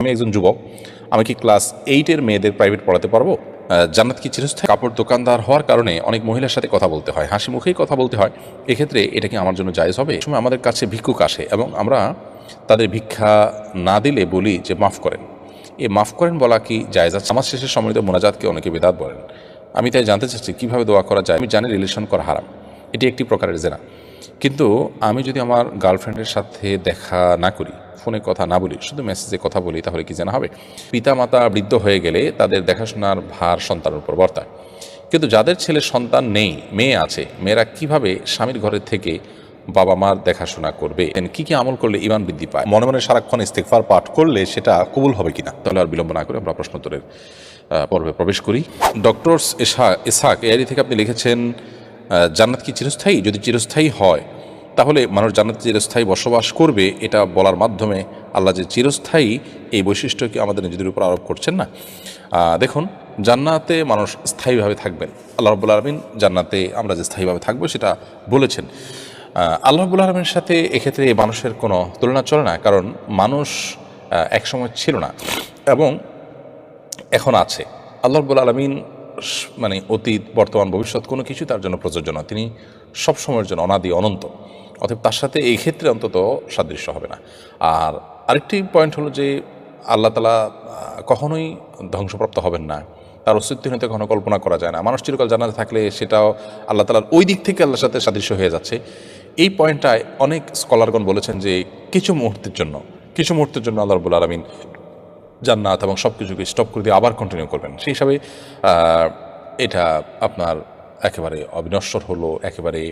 আমি একজন যুবক, আমি কি ক্লাস এইটের মেয়েদের প্রাইভেট পড়াতে পারব? জান্নাত কি চিরস্থায়ী? কাপড় দোকানদার হওয়ার কারণে অনেক মহিলার সাথে কথা বলতে হয়, হাসি মুখেই কথা বলতে হয়। এক্ষেত্রে এটা কি আমার জন্য জায়েজ হবে? সময় আমাদের কাছে ভিক্ষুক আসে এবং আমরা তাদের ভিক্ষা না দিলে বলি যে, মাফ করেন। এ মাফ করেন বলা কি জায়েজ আছে? আমার শেষের সম্মিলিত মোনাজাতকে অনেকে বেদাত বলেন। আমি তাই জানতে চাচ্ছি, কীভাবে দোয়া করা যায়? আমি জানি রিলেশন করা হারাম। এটি একটি প্রকারের জেনা। কিন্তু আমি যদি আমার গার্লফ্রেন্ডের সাথে দেখা না করি, ফোনে কথা না বলি, শুধু মেসেজে কথা বলি, তাহলে কি জানা হবে? পিতা মাতা বৃদ্ধ হয়ে গেলে তাদের দেখাশোনার ভার সন্তানের উপর বর্তায়। কিন্তু যাদের ছেলে সন্তান নেই, মেয়ে আছে, মেয়েরা কীভাবে স্বামীর ঘরের থেকে বাবা মার দেখাশোনা করবে? কি কি আমল করলে ইমান বৃদ্ধি পায়? মনে মনে সারাক্ষণ ইস্তেকফার পাঠ করলে সেটা কবুল হবে কিনা? তাহলে আর বিলম্ব না করে আমরা প্রশ্নোত্তরের পর্বে প্রবেশ করি। ডক্টরস এসা এসাক এআরি থেকে আপনি লিখেছেন জান্নাত কি চিরস্থায়ী? যদি চিরস্থায়ী হয়, তাহলে মানুষ জান্নাত চিরস্থায়ী বসবাস করবে, এটা বলার মাধ্যমে আল্লাহ যে চিরস্থায়ী এই বৈশিষ্ট্যকে আমাদের নিজেদের উপর আরোপ করছেন না। দেখুন, জান্নাতে মানুষ স্থায়ীভাবে থাকবেন। আল্লাহ রব্বুল আলমিন জান্নাতে আমরা যে স্থায়ীভাবে থাকব সেটা বলেছেন। আল্লাহ রব্বুল আলমিনের সাথে এক্ষেত্রে মানুষের কোনো তুলনা চলে না, কারণ মানুষ একসময় ছিল না এবং এখন আছে। আল্লাহ রব্বুল আলমিন মানে অতীত, বর্তমান, ভবিষ্যৎ কোনো কিছু তার জন্য প্রযোজ্য নয়। তিনি সব সময়ের জন্য অনাদি, অনন্ত। অতএব তার সাথে এই ক্ষেত্রে অন্তত সাদৃশ্য হবে না। আর আরেকটি পয়েন্ট হলো যে আল্লাহ তালা কখনোই ধ্বংসপ্রাপ্ত হবেন না। তার অস্তিত্বহীনতা কখনো কল্পনা করা যায় না। মানুষ চিরকাল জানাতে থাকলে সেটাও আল্লাহ তালার ওই দিক থেকে আল্লাহর সাথে সাদৃশ্য হয়ে যাচ্ছে। এই পয়েন্টটায় অনেক স্কলারগণ বলেছেন যে কিছু মুহূর্তের জন্য, কিছু মুহূর্তের জন্য আল্লাহ রবুল আলমিন জান্নাত এবং সব কিছুকে স্টপ করে দিয়ে আবার কন্টিনিউ করবেন। সেই হিসাবে এটা আপনার একেবারে অবিনশ্বর হলো, একেবারে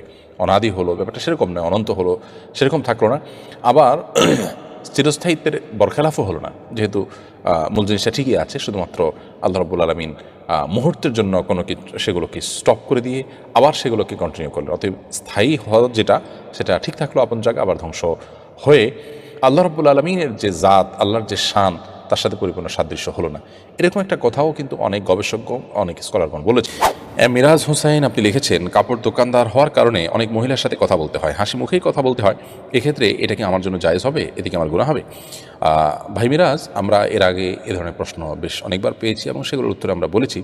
অনাদি হলো, ব্যাপারটা সেরকম নয়, অনন্ত হলো, সেরকম থাকল না। আবার চিরস্থায়িত্বের বরখেলাফও হলো না। যেহেতু মূল জিনিসটা ঠিকই আছে, শুধুমাত্র আল্লাহ রব্বুল আলমিন মুহূর্তের জন্য কোনো সেগুলোকে স্টপ করে দিয়ে আবার সেগুলোকে কন্টিনিউ করলেন। অতএব স্থায়ী হওয়ার যেটা, সেটা ঠিক থাকল আপন জায়গা আবার ধ্বংস হয়ে আল্লাহ রব্বুল আলমিনের যে জাত, আল্লাহর যে শান তার সাথে পরিপূর্ণ সাদৃশ্য হলো না। এরকম একটা কথাও কিন্তু অনেক গবেষক, অনেক স্কলারগণ বলেছে। মিরাজ হোসাইন আপনি লিখেছেন, কাপড় দোকানদার হওয়ার কারণে অনেক মহিলার সাথে কথা বলতে হয়, হাসি মুখেই কথা বলতে হয়। এক্ষেত্রে এটা কি আমার জন্য জায়েজ হবে? এদিকে আমার গুণা হবে? ভাই মিরাজ, আমরা এর আগে এ ধরনের প্রশ্ন বেশ অনেকবার পেয়েছি এবং সেগুলোর উত্তরে আমরা বলেছি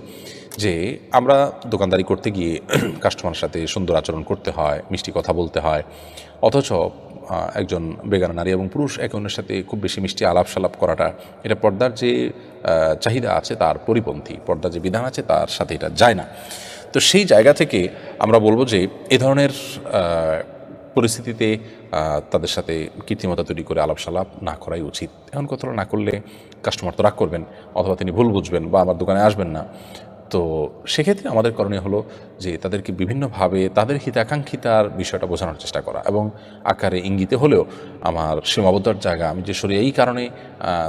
যে আমরা দোকানদারি করতে গিয়ে কাস্টমারের সাথে সুন্দর আচরণ করতে হয়, মিষ্টি কথা বলতে হয়। অথচ একজন বেগানা নারী এবং পুরুষ একে অন্যের সাথে খুব বেশি মিষ্টি আলাপ সালাপ করাটা, এটা পর্দার যে চাহিদা আছে তার পরিপন্থী, পর্দার যে বিধান আছে তার সাথে এটা যায় না। তো সেই জায়গা থেকে আমরা বলব যে এ ধরনের পরিস্থিতিতে তাদের সাথে কৃত্রিমতা তৈরি করে আলাপ সালাপ না করাই উচিত। এখন কথা না করলে কাস্টমার তো রাগ করবেন, অথবা তিনি ভুল বুঝবেন বা আমার দোকানে আসবেন না। তো সেক্ষেত্রে আমাদের করণীয় হলো যে তাদেরকে বিভিন্নভাবে তাদের হিতাকাঙ্ক্ষিতার বিষয়টা বোঝানোর চেষ্টা করা এবং আকারে ইঙ্গিতে হলেও আমার সীমাবদ্ধতার জায়গা, আমি যে সরে এই কারণে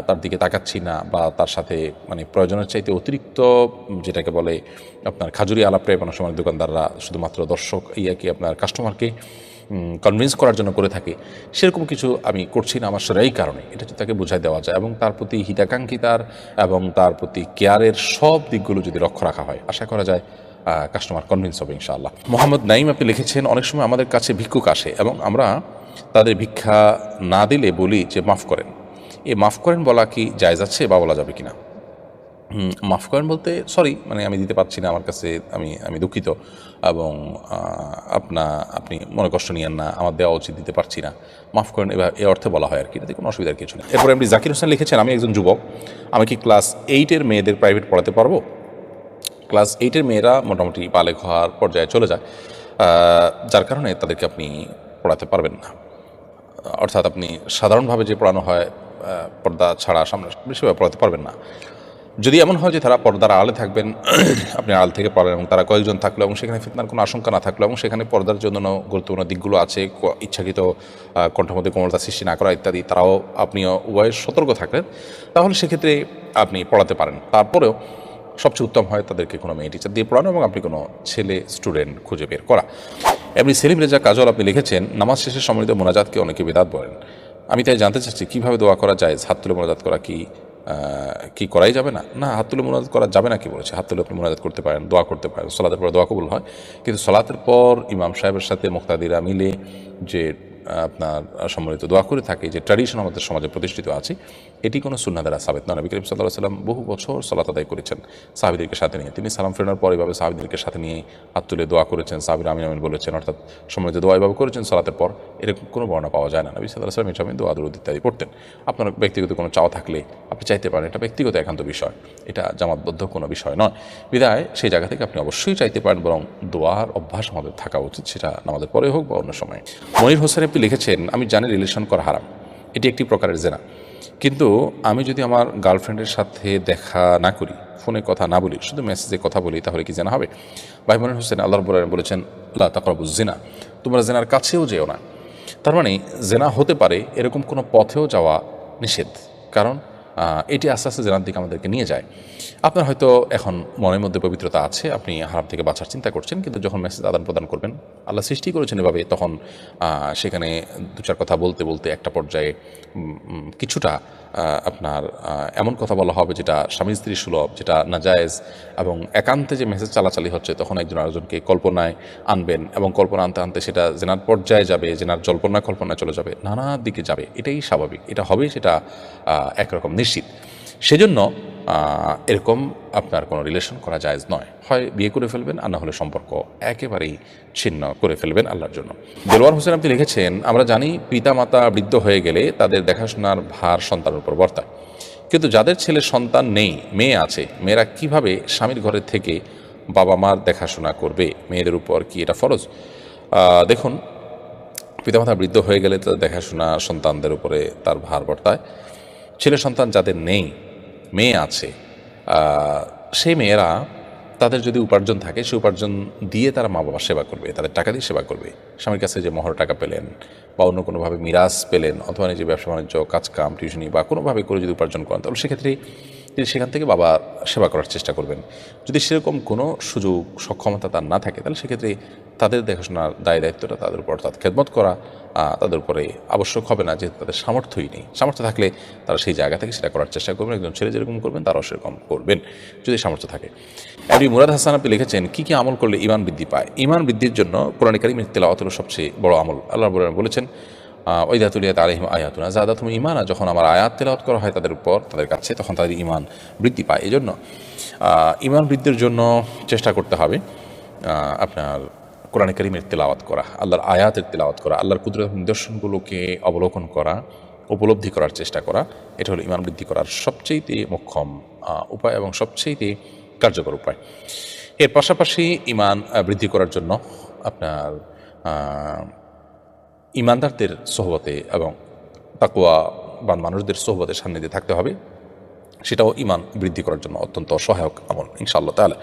তার দিকে তাকাচ্ছি না বা তার সাথে মানে প্রয়োজনের চাইতে অতিরিক্ত যেটাকে বলে আপনার খাজুরি আলাপে অনেক সময় দোকানদাররা, শুধুমাত্র দর্শক ইয়াকে আপনার কাস্টমারকে কনভিন্স করার জন্য করে থাকে, সেরকম কিছু আমি করছি না আমার সেটা এই কারণে। এটা যদি তাকে বোঝাই দেওয়া যায় এবং তার প্রতি হিতাকাঙ্ক্ষিতার এবং তার প্রতি কেয়ারের সব দিকগুলো যদি লক্ষ্য রাখা হয়, আশা করা যায় কাস্টমার কনভিন্স হবে ইনশাআল্লাহ। মোহাম্মদ নাইম আপনি লিখেছেন, অনেক সময় আমাদের কাছে ভিক্ষুক আসে এবং আমরা তাদের ভিক্ষা না দিলে বলি যে, মাফ করেন। এ মাফ করেন বলা কি জায়জ আছে বা বলা যাবে কিনা? মাফ করেন বলতে সরি মানে আমি দিতে পারছি না, আমার কাছে আমি আমি দুঃখিত এবং আপনা, আপনি মনে কষ্ট নিয়েন না, আমার দেওয়া উচিত দিতে পারছি না। মাফ করেন, এবার এ অর্থে বলা হয় আর কি, এটাতে কোনো অসুবিধার কিছু নেই। এরপরে আপনি জাকির হোসেন লিখেছেন, আমি একজন যুবক, আমি কি ক্লাস এইটের মেয়েদের প্রাইভেট পড়াতে পারব? ক্লাস এইটের মেয়েরা মোটামুটি বালেক হওয়ার পর্যায়ে চলে যায় যার কারণে তাদেরকে আপনি পড়াতে পারবেন না। অর্থাৎ আপনি সাধারণভাবে যে পড়ানো হয় পর্দা ছাড়া সামনে বেশিভাবে পড়াতে পারবেন না। যদি এমন হয় যে তারা পর্দার আড়ালে থাকবেন আপনি আড়াল থেকে পড়েন এবং তারা কয়েকজন থাকল এবং সেখানে ফিতনার কোনো আশঙ্কা না থাকল এবং সেখানে পর্দার জন্য গুরুত্বপূর্ণ দিকগুলো আছে ইচ্ছাকৃত আহ, কণ্ঠের মধ্যে কোমলতা সৃষ্টি না করা ইত্যাদি তারাও আপনি উভয়ের সতর্ক থাকলেন তাহলে সেক্ষেত্রে আপনি পড়াতে পারেন। তারপরেও সবচেয়ে উত্তম হয় তাদেরকে কোনো মেয়ে টিচার দিয়ে পড়ানো এবং আপনি কোনো ছেলে স্টুডেন্ট খুঁজে বের করা। এমনি সেলিম রেজা কাজল আপনি লিখেছেন নামাজ শেষে সম্মিলিত মোনাজাতকে অনেকে বেদাত বলেন। আমি তাই জানতে চাচ্ছি কীভাবে দোয়া করা যায় তুলে মোনাজাত করা কি? কি করাই যাবে না? না হাত তুলে মোনাজাত করা যাবে না, কি বলেছে? হাত তুলে আপনি মোনাজাত করতে পারেন, দোয়া করতে পারেন। সলাতের পর দোয়া কবুল হয়। কিন্তু সলাতের পর ইমাম সাহেবের সাথে মুক্তাদিরা মিলে যে আপনার সম্মিলিত দোয়া করে থাকে যে ট্র্যাডিশন আমাদের সমাজে প্রতিষ্ঠিত আছে, এটি কোনো সুন্না দ্বারা সাবেত নয়। নবী করিম সাল্লাহ সাল্লাম বহু বছর সালাত আদায় করেছেন সাহাবিদেরকে সাথে নিয়ে। তিনি সালাম ফেরানোর পর এভাবে সাহাবিদেরকে সাথে নিয়ে হাত তুলে দোয়া করেছেন, সাহাবির আমিন আমিন বলেছেন, অর্থাৎ সময়তে দোয়া এভাবে করেছেন, সালাতের পর এরকম কোনো বর্ণনা পাওয়া যায় না। নবী সাল্লাহ সাল্লাম এটা আমি দোয়া, দরুদ ইত্যাদি পড়তেন। আপনার ব্যক্তিগত কোনো চাওয়া থাকলে আপনি চাইতে পারেন, এটা ব্যক্তিগত একান্ত বিষয়। এটা জামাতবদ্ধ কোনো বিষয় নয়। বিদায়, সেই জায়গা থেকে আপনি অবশ্যই চাইতে পারেন, বরং দোয়ার অভ্যাস আমাদের থাকা উচিত, সেটা আমাদের পরে হোক বা অন্য সময়। মনির হোসেন আপনি লিখেছেন, আমি জানি রিলেশন করা হারাম। এটি একটি প্রকারের জেনা। কিন্তু আমি যদি আমার গার্লফ্রেন্ডের সাথে দেখা না করি, ফোনে কথা না বলি, শুধু মেসেজে কথা বলি, তাহলে কি জানা হবে? ভাই মনির হোসেন আল্লাহ রব্বুল বলেছেন আল্লাহ তাকরাবু জিনা তোমরা জেনার কাছেও যেও না। তার মানে জেনা হতে পারে এরকম কোনো পথেও যাওয়া নিষেধ। কারণ এটি আস্তে আস্তে জেনার দিকে আমাদেরকে নিয়ে যায়। আপনার হয়তো এখন মনের মধ্যে পবিত্রতা আছে, আপনি হারাম থেকে বাঁচার চিন্তা করছেন, কিন্তু যখন মেসেজ আদান প্রদান করবেন, আল্লাহ সৃষ্টি করেছেন এভাবে, তখন সেখানে দু চার কথা বলতে বলতে একটা পর্যায়ে কিছুটা আপনার এমন কথা বলা হবে যেটা স্বামী স্ত্রী সুলভ, যেটা নাজায়েজ এবং একান্তে যে মেসেজ চালাচালি হচ্ছে, তখন একজন আরেকজনকে কল্পনায় আনবেন এবং কল্পনা আনতে আনতে সেটা জেনার পর্যায়ে যাবে, জেনার জল্পনা কল্পনায় চলে যাবে, নানা দিকে যাবে। এটাই স্বাভাবিক। এটা হবে সেটা একরকম নিশ্চিত। সেজন্য এরকম আপনার কোনো রিলেশন করা জায়েজ নয়। হয় বিয়ে করে ফেলবেন আর না হলে সম্পর্ক একেবারেই ছিন্ন করে ফেলবেন আল্লাহর জন্য। দেলোয়ার হোসেন আপনি লিখেছেন, আমরা জানি পিতামাতা বৃদ্ধ হয়ে গেলে তাদের দেখাশোনার ভার সন্তানের উপর বর্তায়। কিন্তু যাদের ছেলে সন্তান নেই, মেয়ে আছে, মেয়েরা কীভাবে স্বামীর ঘরে থেকে বাবা মার দেখাশোনা করবে? মেয়েদের উপর কি এটা ফরজ? দেখুন, পিতামাতা বৃদ্ধ হয়ে গেলে তাদের দেখাশোনা সন্তানদের উপরে তার ভার বর্তায়। ছেলে সন্তান যাদের নেই মেয়ে আছে সে মেয়েরা তাদের যদি উপার্জন থাকে, সে উপার্জন দিয়ে তারা মা বাবার সেবা করবে, তাদের টাকা দিয়ে সেবা করবে। স্বামীর কাছে যে মহর টাকা পেলেন বা অন্য কোনোভাবে মিরাজ পেলেন, অথবা নিজে ব্যবসা বাণিজ্য কাজকাম টিউশনি বা কোনোভাবে করে যদি উপার্জন করেন, তাহলে সেক্ষেত্রে তিনি সেখান থেকে বাবা সেবা করার চেষ্টা করবেন। যদি সেরকম কোনো সুযোগ, সক্ষমতা তার না থাকে, তাহলে সেক্ষেত্রে তাদের দেখাশোনার দায়, দায়িত্বটা তাদের উপর অর্থাৎ খেদমত করা তাদের উপরে আবশ্যক হবে না, যেহেতু তাদের সামর্থ্যই নেই। সামর্থ্য থাকলে তারা সেই জায়গা থেকে সেটা করার চেষ্টা করবেন। একজন ছেলে যেরকম করবেন, তারাও সেরকম করবেন, যদি সামর্থ্য থাকে। এমনি মুরাদ হাসান আপনি লিখেছেন, কী কী আমল করলে ইমান বৃদ্ধি পায়? ইমান বৃদ্ধির জন্য কোরআন কারিমের তেলাওয়াত সবচেয়ে বড় আমল। আল্লাহ বলেছেন ওইদাতুলিয়াত আলহিম আয়াতুনা জাদা তুমি ইমানা যখন আমার আয়াত তেলাওয়াত করা হয় তাদের উপর, তাদের কাছে, তখন তাদের ইমান বৃদ্ধি পায়। এই জন্য ইমান বৃদ্ধির জন্য চেষ্টা করতে হবে আপনার কোরআন করিমের তেলাওয়াত করা, আল্লাহর আয়াতের তেলাওয়াত করা, আল্লাহর কুদরত নিদর্শনগুলোকে অবলোকন করা, উপলব্ধি করার চেষ্টা করা, এটা হলো ইমান বৃদ্ধি করার সবচেয়েতে মোক্ষম উপায় এবং সবচেয়েতে কার্যকর উপায়। এর পাশাপাশি ইমান বৃদ্ধি করার জন্য আপনার ইমানদারদের সোহবতে এবং তাকুয়া বা মানুষদের সোহবতের সান্নিধ্যে থাকতে হবে, সেটাও ইমান বৃদ্ধি করার জন্য অত্যন্ত সহায়ক আমল, ইনশাআল্লাহ তাহলে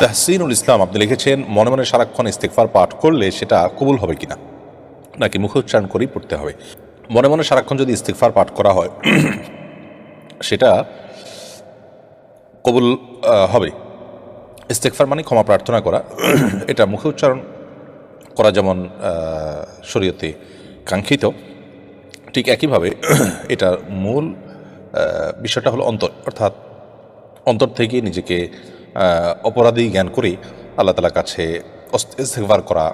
তাহসিনুল ইসলাম, আপনি লিখেছেন, মনে মনে সারাক্ষণ ইস্তেকফার পাঠ করলে সেটা কবুল হবে কিনা? নাকি মুখ উচ্চারণ করেই পড়তে হবে? মনে মনে সারাক্ষণ যদি ইস্তেকফার পাঠ করা হয়, সেটা কবুল হবে। ইস্তেকফার মানে ক্ষমা প্রার্থনা করা, এটা মুখে উচ্চারণ করা যেমন শরীয়তে কাঙ্ক্ষিত, ঠিক একইভাবে এটার মূল বিষয়টা হলো অন্তর। অর্থাৎ অন্তর থেকে নিজেকে অপরাধী জ্ঞান করে আল্লাহ তালার কাছে ইস্তেকবার করা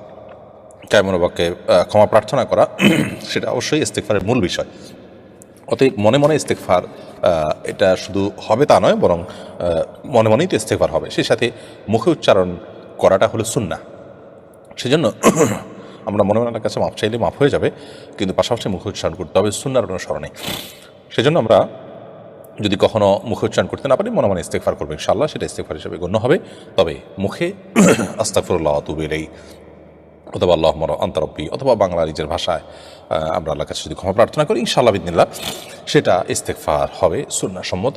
কায়মনোবাক্যে ক্ষমা প্রার্থনা করা, সেটা অবশ্যই ইস্তেকফারের মূল বিষয়। অতএব মনে মনে ইস্তেকফার এটা শুধু হবে তা নয়, বরং মনে মনেই তো ইস্তেকফার হবে। সেই সাথে মুখে উচ্চারণ করাটা হলো সুন্না সেজন্য আমরা মনে মনে কাছে মাপ চাইলে মাফ হয়ে যাবে, কিন্তু পাশাপাশি মুখে উচ্চারণ করতে হবে সুন্নার অনুসরণে সেজন্য আমরা যদি কখনও মুখে উচ্চারণ করতে না পারি, মনে মনে ইস্তেকফার করবে ইনশাআল্লাহ, সেটা ইস্তেকফার হিসেবে গণ্য হবে। তবে মুখে আস্তাফরুল্লাহ তুবেলেই অথবা আল্লাহ মর আন্তরব্বি অথবা বাংলা নিজের ভাষায় আমরা আল্লাহর কাছে যদি ক্ষমা প্রার্থনা করি, ইনশাআল্লাহ বিদিনিল্লাহ, সেটা ইস্তেকফার হবে সুন্না সম্মত